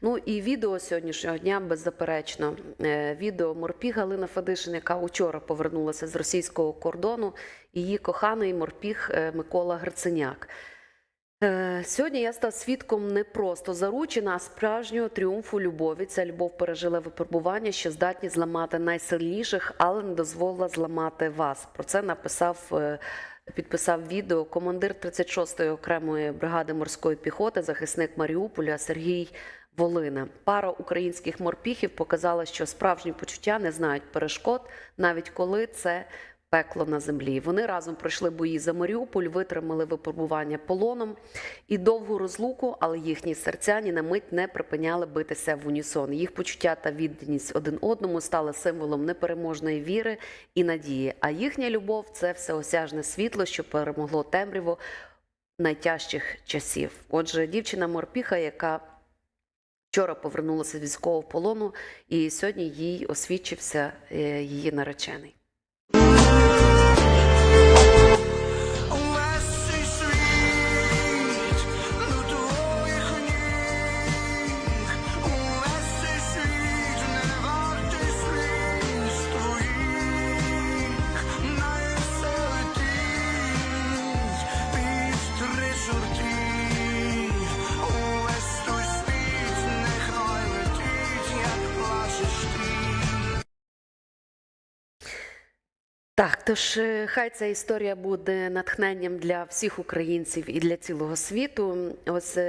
Ну і відео сьогоднішнього дня беззаперечно. Е, Відео морпіг Галина Федишин, яка учора повернулася з російського кордону, її коханий морпіг е, Микола Гриценяк. Е, Сьогодні я став свідком не просто заручена, а справжнього тріумфу любові. Ця любов пережила випробування, що здатні зламати найсильніших, але не дозволила зламати вас. Про це написав. Підписав відео командир 36-ї окремої бригади морської піхоти, захисник Маріуполя Сергій Волина. Пара українських морпіхів показала, що справжні почуття не знають перешкод, навіть коли це пекло на землі. Вони разом пройшли бої за Маріуполь, витримали випробування полоном і довгу розлуку, але їхні серця ні на мить не припиняли битися в унісон. Їх почуття та відданість один одному стали символом непереможної віри і надії. А їхня любов це всеосяжне світло, що перемогло темряву найтяжчих часів. Отже, дівчина морпіха, яка вчора повернулася з військового полону, і сьогодні їй освідчився е, її наречений. Так, тож е, хай ця історія буде натхненням для всіх українців і для цілого світу. Ось е,